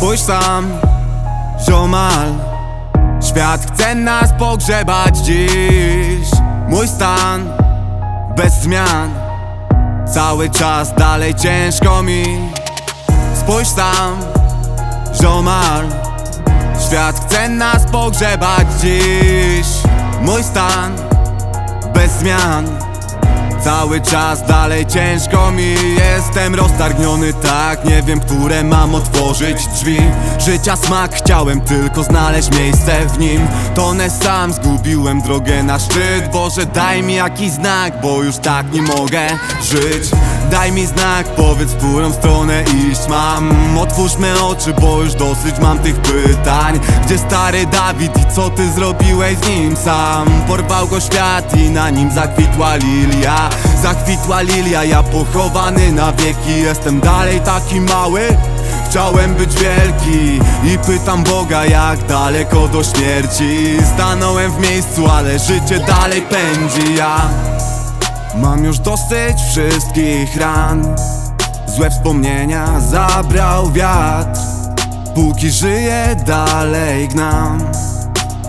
Spójrz sam, ziomal. Świat chce nas pogrzebać dziś. Mój stan bez zmian. Cały czas dalej ciężko mi. Spójrz sam, ziomal. Świat chce nas pogrzebać dziś. Mój stan bez zmian Cały czas dalej ciężko mi Jestem roztargniony tak Nie wiem, które mam otworzyć drzwi. Życia smak chciałem tylko znaleźć miejsce w nim. Tonę sam zgubiłem drogę na szczyt. Boże daj mi jakiś znak Bo już tak nie mogę żyć Daj mi znak, powiedz w którą stronę iść mam. Otwórzmy oczy, bo już dosyć mam tych pytań. Gdzie stary Dawid i co ty zrobiłeś z nim sam? Porwał go świat i na nim zakwitła lilia. Zakwitła lilia, ja pochowany na wieki. Jestem dalej taki mały Chciałem być wielki. I pytam Boga jak daleko do śmierci. Stanąłem w miejscu, ale życie dalej pędzi. Ja Mam już dosyć wszystkich ran. Złe wspomnienia zabrał wiatr. Póki żyję dalej gnam.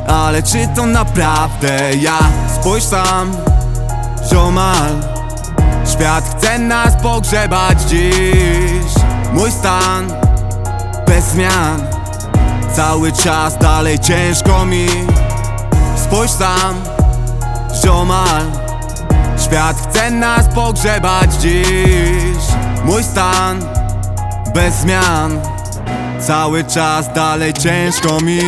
Ale czy to naprawdę ja? Spójrz sam, ziomal. Świat chce nas pogrzebać dziś. Mój stan bez zmian. Cały czas dalej ciężko mi. Spójrz sam, ziomal Świat chce nas pogrzebać dziś. Mój stan bez zmian. Cały czas dalej ciężko mi